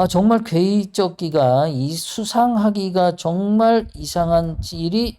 아, 정말 괴이적기가 이 수상하기가 정말 이상한 일이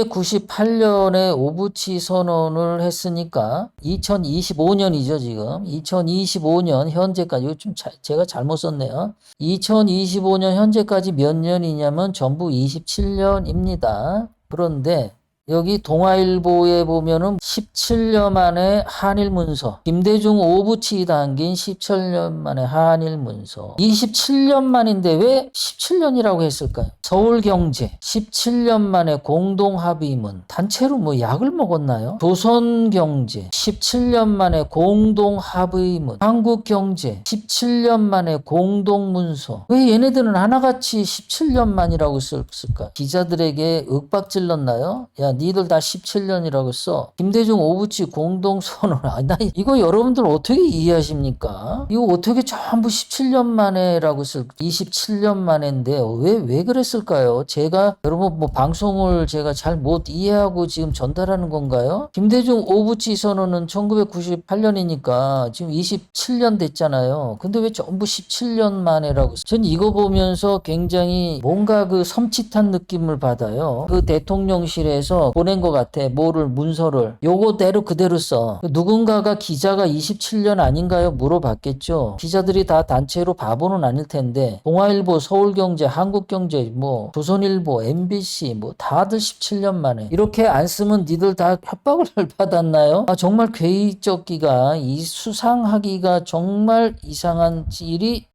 1998년에 오부치 선언을 했으니까 2025년이죠, 지금. 2025년 현재까지, 좀 자- 제가 잘못 썼네요. 2025년 현재까지 몇 년이냐면 전부 27년입니다. 그런데 여기 동아일보에 보면은 17년 만에 한일 문서, 김대중 오부치 담긴 17년 만에 한일 문서. 27년 만인데 왜 17년이라고 했을까요? 서울경제 17년 만에 공동 합의문. 단체로 뭐 약을 먹었나요? 조선경제 17년 만에 공동 합의문. 한국경제 17년 만에 공동 문서. 왜 얘네들은 하나같이 17년 만이라고 썼을까? 기자들에게 윽박질렀나요? 야, 니들 다 17년이라고 써. 김대중 오부치 공동선언. 아, 나 이거 여러분들 어떻게 이해하십니까? 이거 어떻게 전부 17년 만에라고 쓸, 27년 만인데 왜, 왜 그랬을까요? 제가 여러분 뭐 방송을 제가 잘 못 이해하고 지금 전달하는 건가요? 김대중 오부치 선언은 1998년이니까 지금 27년 됐잖아요. 근데 왜 전부 17년 만에라고? 전 이거 보면서 굉장히 뭔가 그 섬찟한 느낌을 받아요. 그 대통령실에 서 보낸 것 같아. 뭐를 문서를 요거대로 그대로 써. 누군가가 기자가 27년 아닌가요? 물어봤겠죠. 기자들이 다 단체로 바보는 아닐 텐데 동아일보, 서울경제, 한국경제, 뭐 조선일보, MBC 뭐 다들 17년 만에 이렇게 안 쓰면 니들 다 협박을 받았나요? 아 정말 괴이적기가 이 수상하기가 정말 이상한 일이